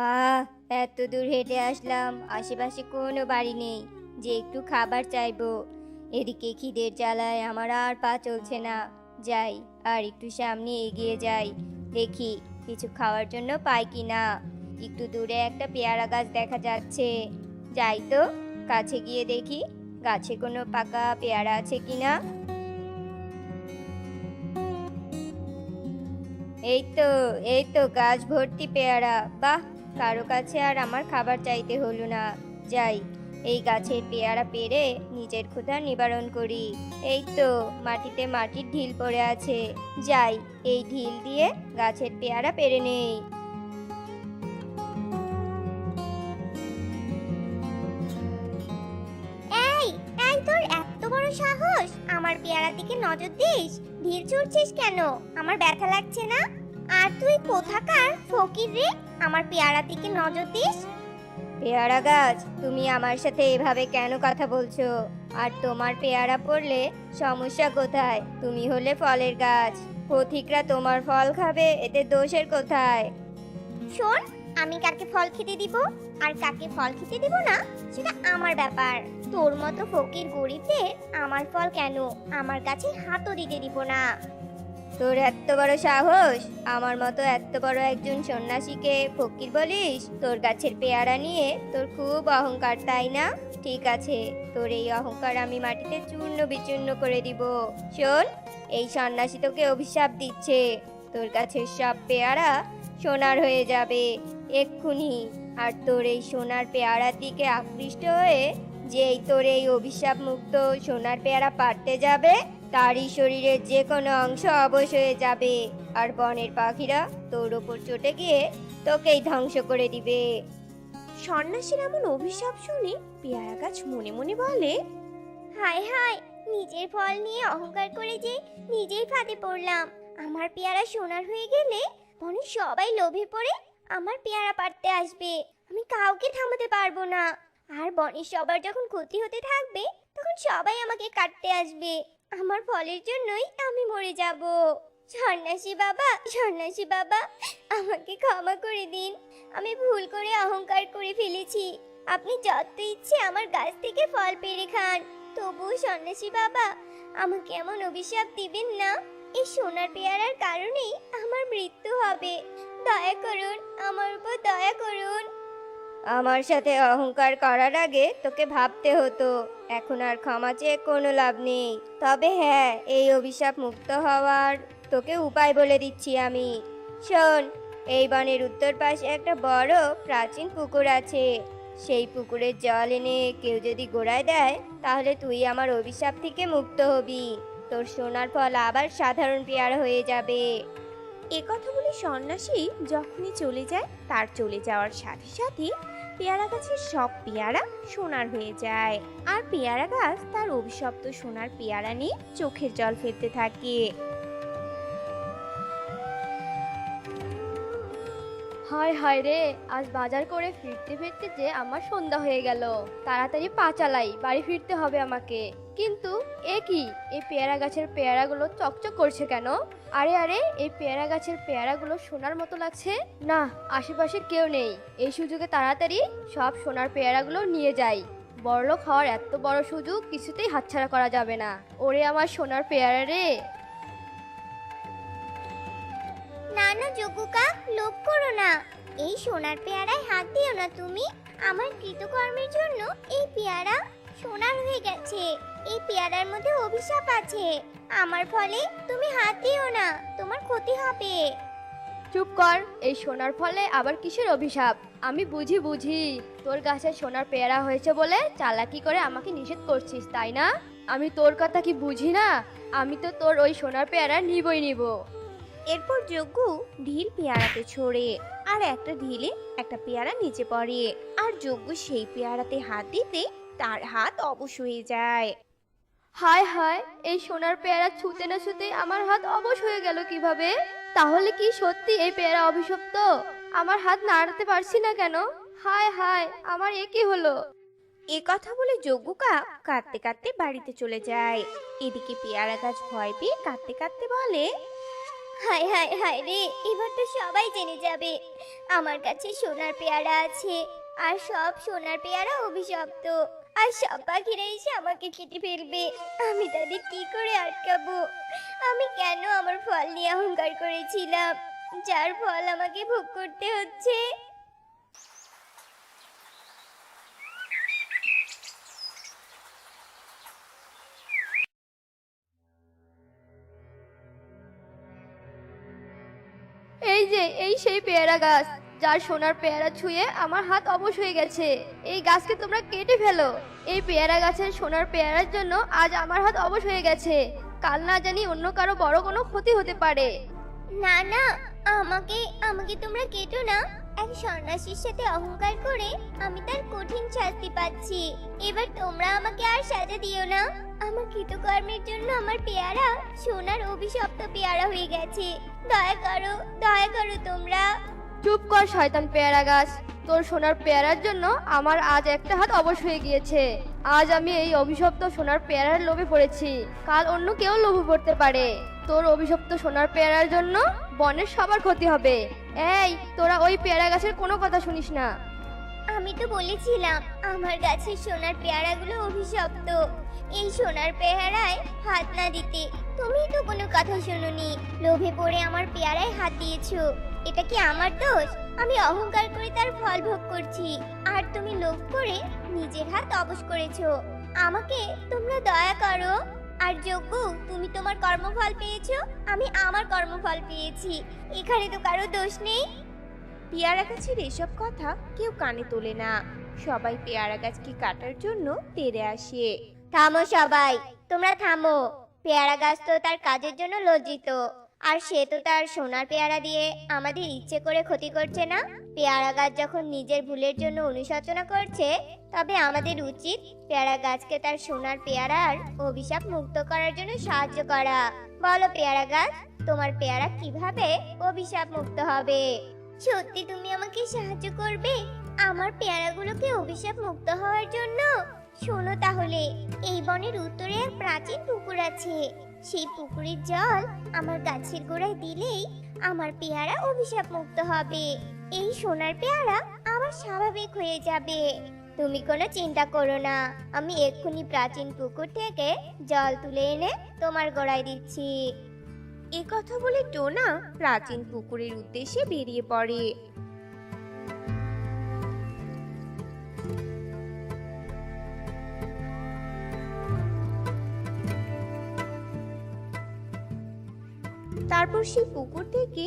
আহ এত দূর হেঁটে আসলাম, আশেপাশে কোনো বাড়ি নেই, যে একটু খাবার চাইব। এদিকে খিদের জ্বালায় আমার আর পা চলছে না। যাই, আর একটু সামনে এগিয়ে যাই, দেখি কিছু খাওয়ার জন্য পাই কি না। একটু দূরে একটা পেয়ারা গাছ দেখা যাচ্ছে। যাই তো, কাছে গিয়ে দেখি, গাছে কোনো পাকা পেয়ারা আছে কি না? এই তো এই তো গাছ ভর্তি পেয়ারা, বাহ! কারও কাছে আর আমার খাবার চাইতে হলো না। যাই, এই গাছের পেয়ারা পেরে নিজের ক্ষুধা নিবারণ করি। এই তো মাটিতে মাটির ঢিল পড়ে আছে। যাই, এই ঢিল দিয়ে গাছের পেয়ারা পেরে নেই। সাহস! আমার পেয়ারার দিকে নজর দিস? ঢিল ছুড়ছিস কেন? আমার ব্যথা লাগছে না? আর তুই কোথাকার ফকির রে? আমার পেয়ারার দিকে নজর দিস। পেয়ারা গাছ তুমি আমার সাথে এভাবে কেন কথা বলছো? আর তোমার পেয়ারা পড়লে সমস্যা কোথায়? তুমি হলে ফলের গাছ। পথিকরা তোমার ফল খাবে এতে দোষের কোথায়? শোন আমি কাকে ফল খেতে দিব আর কাকে ফল খেতে দিব না সেটা আমার ব্যাপার। তোর মতো ফকির গরিবদের আমার ফল কেন? আমার কাছে হাতও দিতে দিব না। তোর এত বড় সাহস? আমার মতো এত বড় একজন সন্ন্যাসীকে ফকির বলিস? তোর গাছের পেয়ারা নিয়ে তোর খুব অহংকার, তাই না? ঠিক আছে, তোর এই অহংকার আমি মাটিতে চূর্ণ বিচূর্ণ করে দিব। শোন, এই সন্ন্যাসী তোকে অভিশাপ দিচ্ছে। তোর গাছের সব পেয়ারা সোনার হয়ে যাবে, এক্ষুনি। আর তোর এই সোনার পেয়ারার দিকে আকৃষ্ট হয়ে যেই তোর এই অভিশাপ মুক্ত সোনার পেয়ারা পারতে যাবে তারই শরীরের যে কোনো অংশ অবশ হয়ে যাবে। আর বনের পাখিরা তোর ওপর চটে গিয়ে তোকেই ধ্বংস করে দিবে। সন্ন্যাসীর এমন অভিশাপ শুনে পেয়ারা গাছ মনে মনে বলে হায় হায় নিজের ফল নিয়ে অহংকার করে যে নিজেই ফাঁদে পড়লাম। আমার পেয়ারা সোনার হয়ে গেলে বনের সবাই লোভে পড়ে আমার পেয়ারা পাড়তে আসবে। আমি কাউকে থামাতে পারব না। আর বনের সবার যখন ক্ষতি হতে থাকবে তখন সবাই আমাকে কাটতে আসবে। আমার ফলের জন্যই আমি মরে যাব। সন্ন্যাসী বাবা সন্ন্যাসী বাবা, আমাকে ক্ষমা করে দিন। আমি ভুল করে অহংকার করে ফেলেছি। আপনি যত ইচ্ছে আমার গাছ থেকে ফল পেড়ে খান। তবুও সন্ন্যাসী বাবা, আমাকে এমন অভিশাপ দিবেন না। এই সোনার পেয়ারার কারণেই আমার মৃত্যু হবে। দয়া করুন, আমার উপর দয়া করুন। আমার সাথে অহংকার করার আগে তোকে ভাবতে হতো, এখন আর ক্ষমা চেয়ে কোনো লাভ নেই। তবে হ্যাঁ এই অভিশাপ মুক্ত হওয়ার তোকে উপায় বলে দিচ্ছি আমি। শোন, এই বনের উত্তর পাশে একটা বড় প্রাচীন পুকুর আছে। সেই পুকুরের জল এনে কেউ যদি গোড়ায় দেয়, তাহলে তুই আমার অভিশাপ থেকে মুক্ত হবি। তোর সোনার ফল আবার সাধারণ পেয়ারা হয়ে যাবে। এ কথা বলে সন্ন্যাসী যখনই চলে যায়, তার চলে যাওয়ার সাথে সাথে পেয়ারা গাছের সব পেয়ারা সোনার হয়ে যায়। আর পেয়ারা গাছ তার অভিশপ্ত সোনার পেয়ারা নিয়ে চোখের জল ফেলতে থাকে। হায় হায় রে, আজ বাজার করে ফিরতে ফিরতে যে আমার সন্ধ্যা হয়ে গেল। তাড়াতাড়ি পা চালাই, বাড়ি ফিরতে হবে আমাকে। কিন্তু এ কি? এই পেয়ারা গাছের পেয়ারাগুলো চকচক করছে কেন? আরে আরে এই পেয়ারা গাছের পেয়ারাগুলো সোনার মতো লাগছে? না, আশেপাশে কেউ নেই। এই সুযোগে তাড়াতাড়ি সব সোনার পেয়ারাগুলো নিয়ে যাই। বড়লোক হওয়ার এত বড় সুযোগ কিছুতেই হাতছাড়া করা যাবে না। ওরে আমার সোনার পেয়ারা রে। না না যোগুকা লোভ করো না। এই সোনার পেয়ারায় হাত দিও না তুমি। আমার কৃতকর্মের জন্য এই পেয়ারা সোনার হয়ে গেছে। এই পেয়ারার মধ্যে অভিশাপ আছে। আমার ফলে তুমি হাত দিও না, তোমার ক্ষতি হবে। চুপ কর, এই সোনার ফলে আবার কিসের অভিশাপ? আমি বুঝি বুঝি। তোর গাছে সোনার পেয়ারা হয়েছে বলে চালাকি করে আমাকে নিষেধ করছিস, তাই না? আমি তোর কথা কি বুঝি না? আমি তো তোর ওই সোনার পেয়ারা নিবই নিব। এরপর যজ্ঞ ঢিল পেয়ারাতে ছড়ে আর একটা ঢিলে একটা পেয়ারা নিচে পড়ে আর যজ্ঞ সেই পেয়ারাতে হাত দিতে তার হাত অবশ হয়ে যায়। হায় হায় এই সোনার পেয়ারা ছুতে না ছুতে আমার হাত অবশ হয়ে গেল কীভাবে? তাহলে কি সত্যি এই পেয়ারা অভিশপ্ত? আমার হাত নাড়াতে পারছি না কেন? হায় হায় আমার এ কি হলো? এ কথা বলে যজ্ঞকা কাঁদতে কাঁদতে বাড়িতে চলে যায়। এদিকে পেয়ারা গাছ ভয় পেয়ে কাঁদতে কাঁদতে বলে হায় হায় হায় রে, এবার তো সবাই জেনে যাবে। আমার কাছে সোনার পেয়ারা আছে, আর সব সোনার পেয়ারা অভিশপ্ত। আর সব পাখিরা এসে আমাকে কেটে ফেলবে। আমি তাদের কি করে আটকাবো? আমি কেন আমার ফল নিয়ে অহংকার করেছিলাম? যার ফল আমাকে ভোগ করতে হচ্ছে? এই যে, এই সেই পেয়ারা গাছ, যার সোনার পেয়ারা ছুঁয়ে আমার হাত অবশ হয়ে গেছে। এই গাছকে তোমরা কেটে ফেলো। এই পেয়ারা গাছের সোনার পেয়ারার জন্য আজ আমার হাত অবশ হয়ে গেছে। কাল না জানি অন্য কারও বড় কোনো ক্ষতি হতে পারে। না না, আমাকে আমাকে তোমরা কেটো না। এক সন্ন্যাসীর সাথে অহংকার করে আমি তার কঠিন শাস্তি পাচ্ছি। এবার তোমরা আমাকে আর সাজা দিও না। আমার কৃতকর্মের জন্য আমার পেয়ারা সোনার অভিশপ্ত পেয়ারা হয়ে গেছে। দয়া করো দয়া করো তোমরা। চুপ কর শয়তান পেয়ারা গাছ। তোর সোনার পেয়ারার জন্য আমার আজ একটা হাত অবশ হয়ে গিয়েছে। আজ আমি এই অভিশপ্ত সোনার পেয়ারার লোভে পড়েছি। কাল অন্য কেউ লোভে পড়তে পারে। তোর অভিশপ্ত সোনার পেয়ারার জন্য বনের সবার ক্ষতি হবে। এই তোরা ওই পেয়ারা গাছের কোনো কথা শুনিস না। আমি তো বলেছিলাম আমার গাছের সোনার পেয়ারাগুলো অভিশপ্ত। এই সোনার পেয়ারায় হাত না দিতে। তুমি তো কোনো কথা শোনোনি। লোভে পড়ে আমার পেয়ারায় হাত দিয়েছ। এটা কি আমার দোষ? আমি অহংকার করে তার ফল ভোগ করছি। আর তুমি লোভ করে নিজের হাত অবশ করেছ। আমাকে তোমরা দয়া করো। আর যোগ্য তুমি তোমার কর্মফল পেয়েছ। আমি আমার কর্মফল পেয়েছি। এখানে তো কারও দোষ নেই। পেয়ারা গাছের এসব কথা কেউ কানে তোলে না। সবাই পেয়ারা গাছকে কাটার জন্য তেড়ে আসে। থামো সবাই। তোমরা থামো। পেয়ারা গাছ তো তার কাজের জন্য লজ্জিত। আর সে তো তার সোনার পেয়ারা দিয়ে আমাদের ইচ্ছে করে ক্ষতি করছে না? পেয়ারা গাছ যখন নিজের ভুলের জন্য অনুশোচনা করছে, তবে আমাদের উচিত পেয়ারা গাছকে তার সোনার পেয়ারার অভিশাপ মুক্ত করার জন্য সাহায্য করা। বলো পেয়ারা গাছ, তোমার পেয়ারা কীভাবে অভিশাপ মুক্ত হবে? সত্যি তুমি আমাকে সাহায্য করবে? আমার পেয়ারাগুলোকে অভিশাপ মুক্ত হওয়ার জন্য শোনো তাহলে, এই বনের উত্তরে এক প্রাচীন পুকুর আছে। সেই পুকুরের জল আমার গাছের গোড়ায় দিলেই আমার পেয়ারা অভিশাপ মুক্ত হবে। এই সোনার পেয়ারা আবার স্বাভাবিক হয়ে যাবে। তুমি কোনো চিন্তা করো না, আমি এক্ষুনি প্রাচীন পুকুর থেকে জল তুলে এনে তোমার গোড়ায় দিচ্ছি। এ কথা বলে টোনা প্রাচীন পুকুরের উদ্দেশ্যে বেরিয়ে পড়ে। তারপর সেই পুকুর থেকে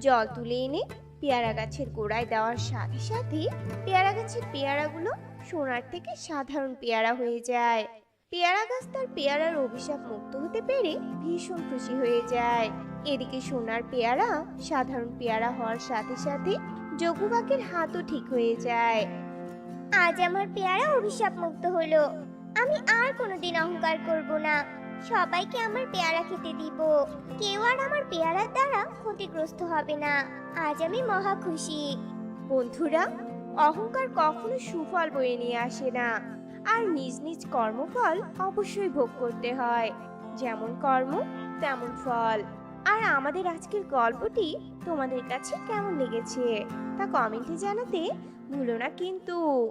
জল তুলে এনে পেয়ারা গাছের গোড়ায় দেওয়ার সাথে সাথে পেয়ারা গাছের পেয়ারাগুলো সোনার থেকে সাধারণ পেয়ারা হয়ে যায়। পেয়ারা গাছ তার পেয়ারার অভিশাপ মুক্ত হতে পেরে ভীষণ খুশি হয়ে যায়। এদিকে সোনার পেয়ারা সাধারণ পেয়ারা হওয়ার সাথে সাথে যোগু কাকের হাতও ঠিক হয়ে যায়। আজ আমার পেয়ারা অভিশাপ মুক্ত হলো। আমি আর কোনোদিন অহংকার করব না। সবাইকে আমার পেয়ারা খেতে দিব। কেউ আর আমার পেয়ারার দ্বারা ক্ষতিগ্রস্ত হবে না। আজ আমি মহা খুশি। বন্ধুরা, অহংকার কখনো সুফল বয়ে নিয়ে আসে না। আর নিজ নিজ কর্মফল অবশ্যই ভোগ করতে হয়। যেমন কর্ম, তেমন ফল। আর আমাদের আজকের গল্পটি তোমাদের কাছে কেমন লেগেছে তা কমেন্টে জানাতে ভুলো না কিন্তু।